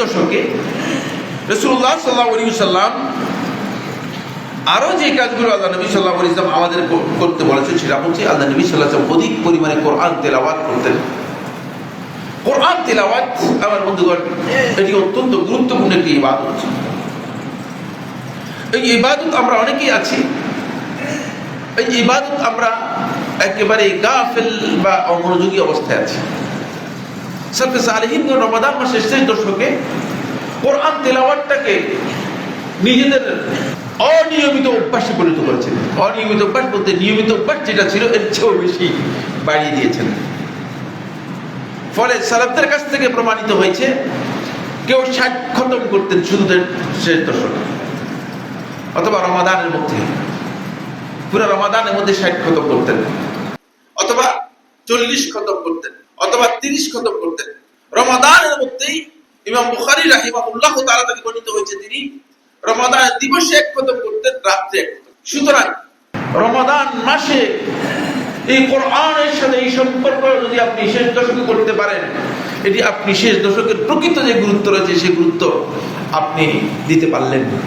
দশকে রসুল্লাহ সাল্লাহ সাল্লাম আরও যে কাজগুলো আল্লাহ নবী সাল্লাহ ইসলাম আমাদের করতে বলেছেন সেটা হচ্ছে আল্লাহ নবী সাল্লাহ অধিক পরিমাণে কোরআন তেলাওয়াত করতেন। কোরআন তেলাওয়াত, আমার বন্ধুগণ, এটি অত্যন্ত গুরুত্বপূর্ণ একটি ইবাদত এই ইবাদত আমরা অনেকেই আছি। এই ইবাদত আমরা একেবারে গাফেল বা অমনোযোগী অবস্থায় আছি। রমাদান মাসের শেষ দশকে কোরআন তেলাওয়াতটাকে নিজেদের অনিয়মিত অভ্যাসে পরিণত করেছেন। অনিয়মিত অভ্যাস বলতে নিয়মিত অভ্যাস যেটা ছিল এর চেয়েও বেশি বাড়িয়ে দিয়েছেন। ফলে সালাফদের কাছ থেকে প্রমাণিত হয়েছে, কেউ ষাট খতম করতেন শুধু শেষ দশকে, অথবা রমাদানের মধ্যে। পুরো রমাদানের মধ্যে ষাট খতম করতেন, অথবা চল্লিশ খতম করতেন। অথবা তিরিশ খতম করতেন। রমাদানের মধ্যেই ইমাম বুখারি রাহিমাহুল্লাহ তাআলা থেকে বর্ণিত হয়েছে, তিনি রমাদান দিবসে এক খতম করতেন, রাত্রে এক সুতরাং রমাদান মাসে এই কোরআনের সাথে এই সম্পর্ক যদি আপনি শেষ দশকে করতে পারেন, এটি আপনি শেষ দশকের প্রকৃত যে গুরুত্ব রয়েছে সেই গুরুত্ব আপনি দিতে পারলেন না।